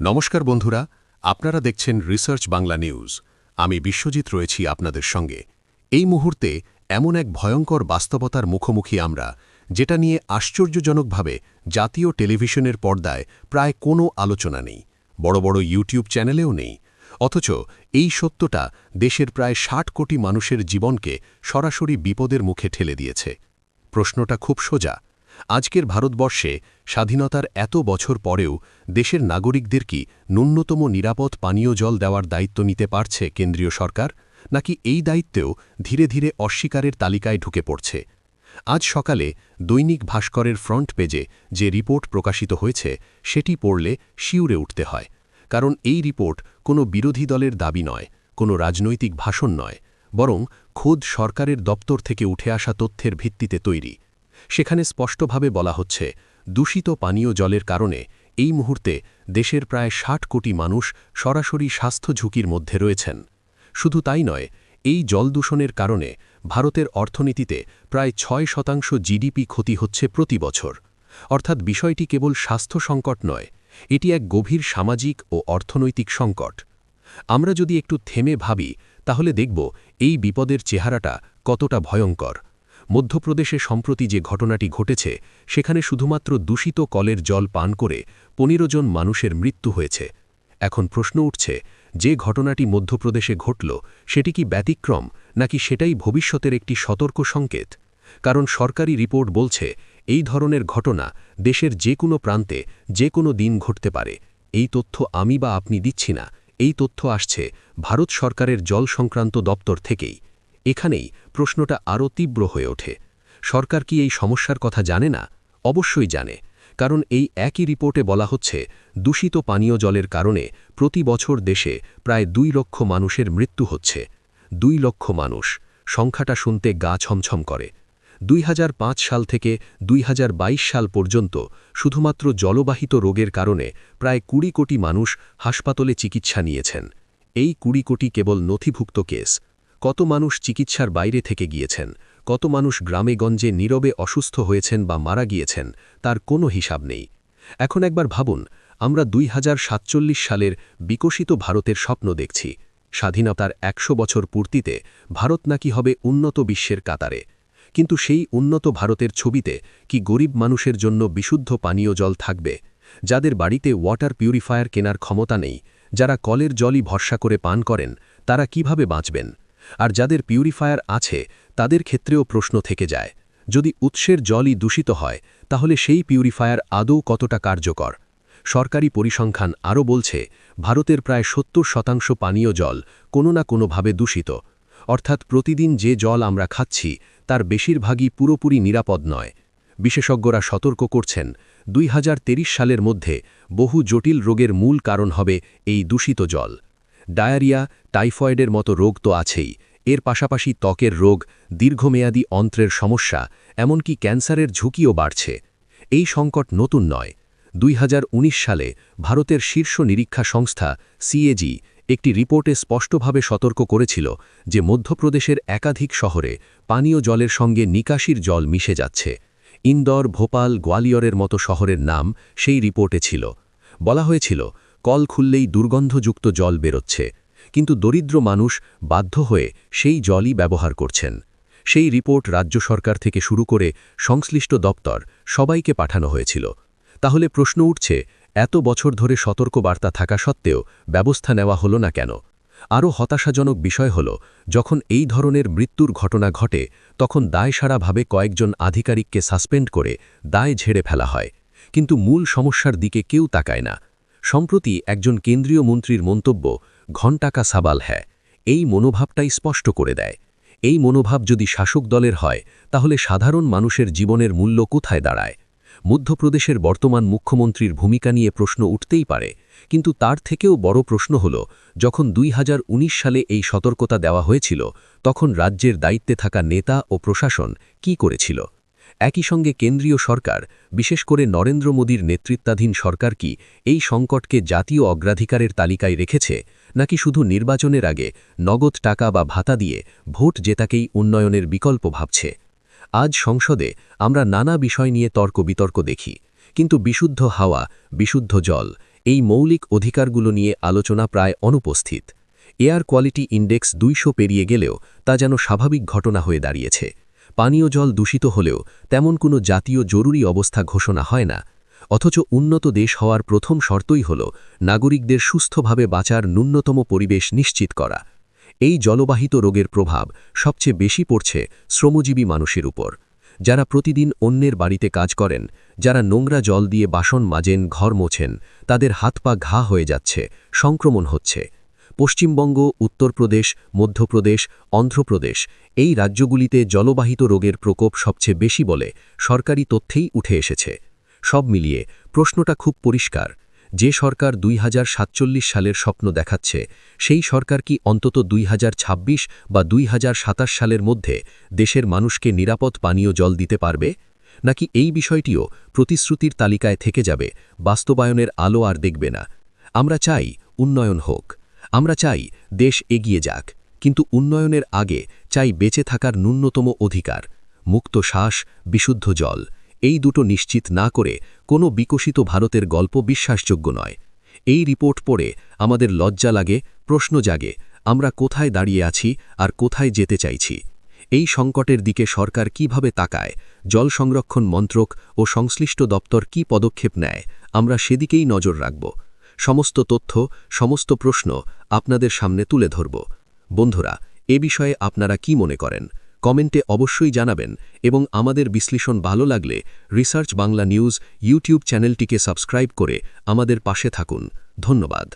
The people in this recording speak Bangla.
নমস্কার বন্ধুরা, আপনারা দেখছেন রিসার্চ বাংলা নিউজ আমি বিশ্বজিৎ রয়েছি আপনাদের সঙ্গে। এই মুহূর্তে এমন এক ভয়ঙ্কর বাস্তবতার মুখোমুখি আমরা, যেটা নিয়ে আশ্চর্যজনকভাবে জাতীয় টেলিভিশনের পর্দায় প্রায় কোনো আলোচনা নেই। বড় বড় ইউটিউব চ্যানেলেও নেই। অথচ এই সত্যটা দেশের প্রায় ষাট কোটি মানুষের জীবনকে সরাসরি বিপদের মুখে ঠেলে দিয়েছে। প্রশ্নটা খুব সোজা আজকের ভারতবর্ষে স্বাধীনতার এত বছর পরেও দেশের নাগরিকদের কি ন্যূনতম নিরাপদ পানীয় জল দেওয়ার দায়িত্ব নিতে পারছে কেন্দ্রীয় সরকার, নাকি এই দায়িত্বেও ধীরে ধীরে অস্বীকারের তালিকায় ঢুকে পড়ছে? আজ সকালে দৈনিক ভাস্করের ফ্রন্ট পেজে যে রিপোর্ট প্রকাশিত হয়েছে, সেটি পড়লে শিউরে উঠতে হয়। কারণ এই রিপোর্ট কোনো বিরোধী দলের দাবি নয়, কোনো রাজনৈতিক ভাষণ নয়, বরং খোদ সরকারের দপ্তর থেকে উঠে আসা তথ্যের ভিত্তিতে তৈরি। সেখানে স্পষ্টভাবে বলা হচ্ছে, দূষিত পানীয় জলের কারণে এই মুহূর্তে দেশের প্রায় ষাট কোটি মানুষ সরাসরি স্বাস্থ্য ঝুঁকির মধ্যে রয়েছেন। শুধু তাই নয়, এই জল দূষণের কারণে ভারতের অর্থনীতিতে প্রায় ছয় শতাংশ জিডিপি ক্ষতি হচ্ছে প্রতি বছর। অর্থাৎ বিষয়টি কেবল স্বাস্থ্য সংকট নয়, এটি এক গভীর সামাজিক ও অর্থনৈতিক সংকট। আমরা যদি একটু থেমে ভাবি, তাহলে দেখব এই বিপদের চেহারাটা কতটা ভয়ঙ্কর। মধ্যপ্রদেশে সম্প্রতি যে ঘটনাটি ঘটেছে, সেখানে শুধুমাত্র দূষিত কলের জল পান করে পনেরো জন মানুষের মৃত্যু হয়েছে। এখন প্রশ্ন উঠছে, যে ঘটনাটি মধ্যপ্রদেশে ঘটল, সেটি কি ব্যতিক্রম, নাকি সেটাই ভবিষ্যতের একটি সতর্ক সংকেত? কারণ সরকারি রিপোর্ট বলছে, এই ধরনের ঘটনা দেশের যে কোনো প্রান্তে যে কোনো দিন ঘটতে পারে। এই তথ্য আমি বা আপনি দিচ্ছি না, এই তথ্য আসছে ভারত সরকারের জল সংক্রান্ত দপ্তর থেকেই। এখানেই প্রশ্নটা আরও তীব্র হয়ে ওঠে। সরকার কি এই সমস্যার কথা জানে না? অবশ্যই জানে, কারণ এই একই রিপোর্টে বলা হচ্ছে, দূষিত পানীয় জলের কারণে প্রতি বছর দেশে প্রায় দুই লক্ষ মানুষের মৃত্যু হচ্ছে। দুই লক্ষ মানুষ, সংখ্যাটা শুনতে গা ছমছম করে। দুই হাজার পাঁচ সাল থেকে দুই হাজার বাইশ সাল পর্যন্ত শুধুমাত্র জলবাহিত রোগের কারণে প্রায় কুড়ি কোটি মানুষ হাসপাতালে চিকিৎসা নিয়েছেন। এই কুড়ি কোটি কেবল নথিভুক্ত কেস কত মানুষ চিকিৎসার বাইরে থেকে গিয়েছেন, কত মানুষ গ্রামে গঞ্জে নীরবে অসুস্থ হয়েছেন বা মারা গিয়েছেন, তার কোনো হিসাব নেই। এখন একবার ভাবুন, আমরা দুই হাজার সাতচল্লিশ সালের বিকশিত ভারতের স্বপ্ন দেখছি। স্বাধীনতার একশো বছর পূর্তিতে ভারত নাকি হবে উন্নত বিশ্বের কাতারে। কিন্তু সেই উন্নত ভারতের ছবিতে কি গরিব মানুষের জন্য বিশুদ্ধ পানীয় জল থাকবে? যাদের বাড়িতে ওয়াটার পিউরিফায়ার কেনার ক্ষমতা নেই, যারা কলের জলই ভরসা করে পান করেন, তারা কীভাবে বাঁচবেন? আর যাদের পিউরিফায়ার আছে, তাদের ক্ষেত্রেও প্রশ্ন থেকে যায়। যদি উৎসের জলই দূষিত হয়, তাহলে সেই পিউরিফায়ার আদৌ কতটা কার্যকর? সরকারি পরিসংখ্যান আরও বলছে, ভারতের প্রায় সত্তর শতাংশ পানীয় জল কোনো না কোনোভাবে দূষিত। অর্থাৎ প্রতিদিন যে জল আমরা খাচ্ছি, তার বেশিরভাগই পুরোপুরি নিরাপদ নয়। বিশেষজ্ঞরা সতর্ক করছেন, দুই সালের মধ্যে বহু জটিল রোগের মূল কারণ হবে এই দূষিত জল। ডায়ারিয়া, টাইফয়েডের মতো রোগ তো আছেই, এর পাশাপাশি ত্বকের রোগ, দীর্ঘমেয়াদী অন্ত্রের সমস্যা, এমনকি ক্যান্সারের ঝুঁকিও বাড়ছে। এই সংকট নতুন নয়। দুই সালে ভারতের শীর্ষ নিরীক্ষা সংস্থা, সিএজি, একটি রিপোর্টে স্পষ্টভাবে সতর্ক করেছিল যে মধ্যপ্রদেশের একাধিক শহরে পানীয় জলের সঙ্গে নিকাশির জল মিশে যাচ্ছে। ইন্দর, ভোপাল, গোয়ালিয়রের মতো শহরের নাম সেই রিপোর্টে ছিল। বলা হয়েছিল কল খুললেই দুর্গন্ধযুক্ত জল বেরোচ্ছে, কিন্তু দরিদ্র মানুষ বাধ্য হয়ে সেই জলই ব্যবহার করছেন। সেই রিপোর্ট রাজ্য সরকার থেকে শুরু করে সংশ্লিষ্ট দপ্তর সবাইকে পাঠানো হয়েছিল। তাহলে প্রশ্ন উঠছে, এত বছর ধরে সতর্ক বার্তা থাকা সত্ত্বেও ব্যবস্থা নেওয়া হলো না কেন? আরও হতাশাজনক বিষয় হল, যখন এই ধরনের মৃত্যুর ঘটনা ঘটে, তখন দায়সারাভাবে কয়েকজন আধিকারিককে সাসপেন্ড করে দায় ঝেড়ে ফেলা হয়। কিন্তু মূল সমস্যার দিকে কেউ তাকায় না। সম্প্রতি একজন কেন্দ্রীয় মন্ত্রীর মন্তব্য ঘণ্টাকা সাবাল হ্যাঁ এই মনোভাবটাই স্পষ্ট করে দেয়। এই মনোভাব যদি শাসক দলের হয়, তাহলে সাধারণ মানুষের জীবনের মূল্য কোথায় দাঁড়ায়? মধ্যপ্রদেশের বর্তমান মুখ্যমন্ত্রীর ভূমিকা নিয়ে প্রশ্ন উঠতেই পারে, কিন্তু তার থেকেও বড় প্রশ্ন হল, যখন দুই হাজার উনিশ সালে এই সতর্কতা দেওয়া হয়েছিল, তখন রাজ্যের দায়িত্বে থাকা নেতা ও প্রশাসন কি করেছিল? একই সঙ্গে কেন্দ্রীয় সরকার, বিশেষ করে নরেন্দ্র মোদীর নেতৃত্বাধীন সরকার কি এই সংকটকে জাতীয় অগ্রাধিকারের তালিকায় রেখেছে, নাকি শুধু নির্বাচনের আগে নগদ টাকা বা ভাতা দিয়ে ভোট জেতাকেই উন্নয়নের বিকল্প ভাবছে? আজ সংসদে আমরা নানা বিষয় নিয়ে তর্ক বিতর্ক দেখি, কিন্তু বিশুদ্ধ হাওয়া, বিশুদ্ধ জল, এই মৌলিক অধিকারগুলো নিয়ে আলোচনা প্রায় অনুপস্থিত। এয়ার কোয়ালিটি ইন্ডেক্স দুইশো পেরিয়ে গেলেও তা যেন স্বাভাবিক ঘটনা হয়ে দাঁড়িয়েছে। পানীয় জল দূষিত হলেও তেমন কোনো জাতীয় জরুরি অবস্থা ঘোষণা হয় না, অথচ উন্নত দেশ হওয়ার প্রথম শর্তই হল নাগরিকদের সুস্থভাবে বাঁচার ন্যূনতম পরিবেশ নিশ্চিত করা। এই জলবাহিত রোগের প্রভাব সবচেয়ে বেশি পড়ছে শ্রমজীবী মানুষের উপর। যারা প্রতিদিন অন্যের বাড়িতে কাজ করেন, যারা নোংরা জল দিয়ে বাসন মাজেন, ঘর মোছেন, তাদের হাত পা ঘা হয়ে যাচ্ছে, সংক্রমণ হচ্ছে। পশ্চিমবঙ্গ, উত্তরপ্রদেশ, মধ্যপ্রদেশ, অন্ধ্রপ্রদেশ এই রাজ্যগুলিতে জলবাহিত রোগের প্রকোপ সবচেয়ে বেশি বলে সরকারি তথ্যেই উঠে এসেছে। সব মিলিয়ে প্রশ্নটা খুব পরিষ্কার। যে সরকার দুই হাজার সাতচল্লিশ সালের স্বপ্ন দেখাচ্ছে, সেই সরকার কি অন্তত দুই হাজার ছাব্বিশ বা দুই হাজার সাতাশ সালের মধ্যে দেশের মানুষকে নিরাপদ পানীয় জল দিতে পারবে? নাকি এই বিষয়টিও প্রতিশ্রুতির তালিকায় থেকে যাবে, বাস্তবায়নের আলো আর দেখবে না? আমরা চাই উন্নয়ন হোক। আমরা চাই দেশ এগিয়ে যাক, কিন্তু উন্নয়নের আগে চাই বেঁচে থাকার ন্যূনতম অধিকার, মুক্ত শ্বাস, বিশুদ্ধ জল। এই দুটো নিশ্চিত না করে কোনো বিকশিত ভারতের গল্প বিশ্বাসযোগ্য নয়। এই রিপোর্ট পড়ে আমাদের লজ্জা লাগে, প্রশ্ন জাগে, আমরা কোথায় দাঁড়িয়ে আছি আর কোথায় যেতে চাইছি? এই সংকটের দিকে সরকার কীভাবে তাকায়? জল সংরক্ষণ মন্ত্রক ও সংশ্লিষ্ট দপ্তর কি পদক্ষেপ নেয়? আমরা সেদিকেই নজর রাখব। সমস্ত তথ্য, সমস্ত প্রশ্ন আপনাদের সামনে তুলে ধরব। বন্ধুরা, এ বিষয়ে আপনারা কি মনে করেন? কমেন্টে অবশ্যই জানাবেন এবং আমাদের বিশ্লেষণ ভালো লাগলে রিসার্চ বাংলা নিউজ ইউটিউব চ্যানেলটিকে সাবস্ক্রাইব করে আমাদের পাশে থাকুন। ধন্যবাদ।